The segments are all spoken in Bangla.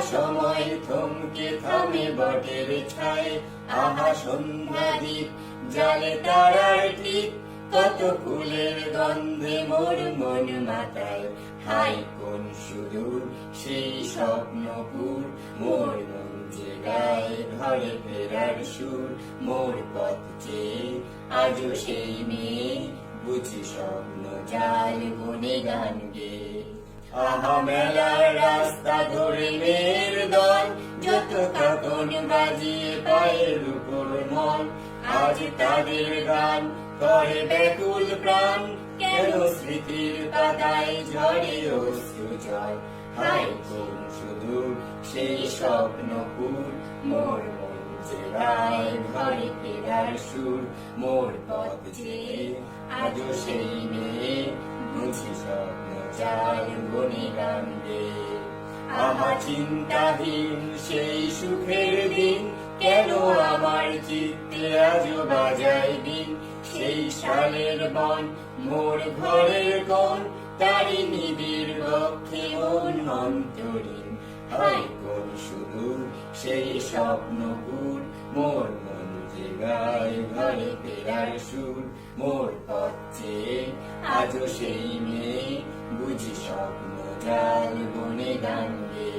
সময় থমকে থামে বটের ছায়। আহা সন্ধ্যা দ্বীপ জালে তারার ঠিক কত ফুলের গন্ধে মোর মন মাতায়। হাই, কোন সুদূর সেই স্বপ্নপুর। মোর মন গায়ে ঘরে ফেরার সুর। মোর পথ চেয়ে আজও সেই মেয়ে। বুঝি স্বপ্ন জাল বনে গান গে। আহা মেলার কাকন বাজিয়ে পায়ের উপর মন। আজ তাদের গান করে ব্যাকুল প্রাণ। কেন স্মৃতির পাতায় ঝরে অশ্রু জল? হাই কোন সুদূর সেই স্বপ্নপুর মোর যে গায়, ঘরে ফেরার সুর। মোর পথ যে আজও সেই মেয়ে। বুঝি স্বপ্ন চাল বনে গানবে আহা চিন্তাহীন সেই সুখের দিন, কেন আমার চিত্তে আজও বাজাই দিন? সেই সালের বন, মোর ঘরের কোন তারি নিবিড় বক্ষে মন অন্তরীণ। হাই কোন সুদূর, সেই স্বপ্নপুর মোর মন ঘরে ফেরার সুর মোর পথ আজও সেই মেয়ে, বুঝি স্বপ্ন জাল বনে গানবে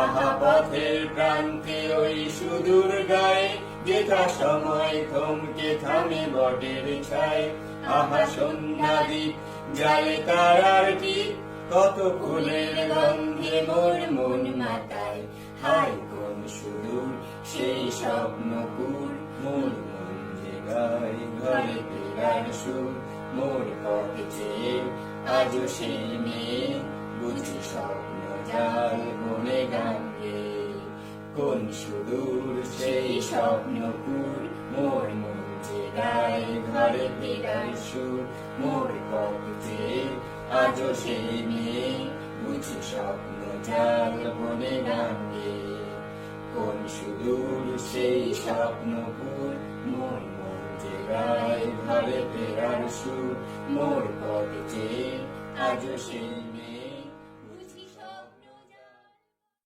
আহা পথের প্রান্তে ওই সুদূর গায়ে, যেথা সময় থমকে থামে বটের ছায়। আহা সন্ধ্যা দ্বীপ জালে তারার টিপ কত ফুলের গন্ধে মোর মন মাতায়। হাই কোন সুদূর সেই স্বপ্নপুর সুর মোর চেয়ে আজও সেই মেয়ে বুঝি স্বপ্ন জাল বনে গানবে কোন সুদূর সেই স্বপ্নপুর মোর মন যে গায় ঘরে ফেরার সুর। মোর চেয়ে আজও সেই মেয়ে বুঝি স্বপ্ন জাল বনে গানবে কোন সুদূর সেই স্বপ্নপুর মোর মন ফেরার সুর মোর পথ আজও সেই মেয়ে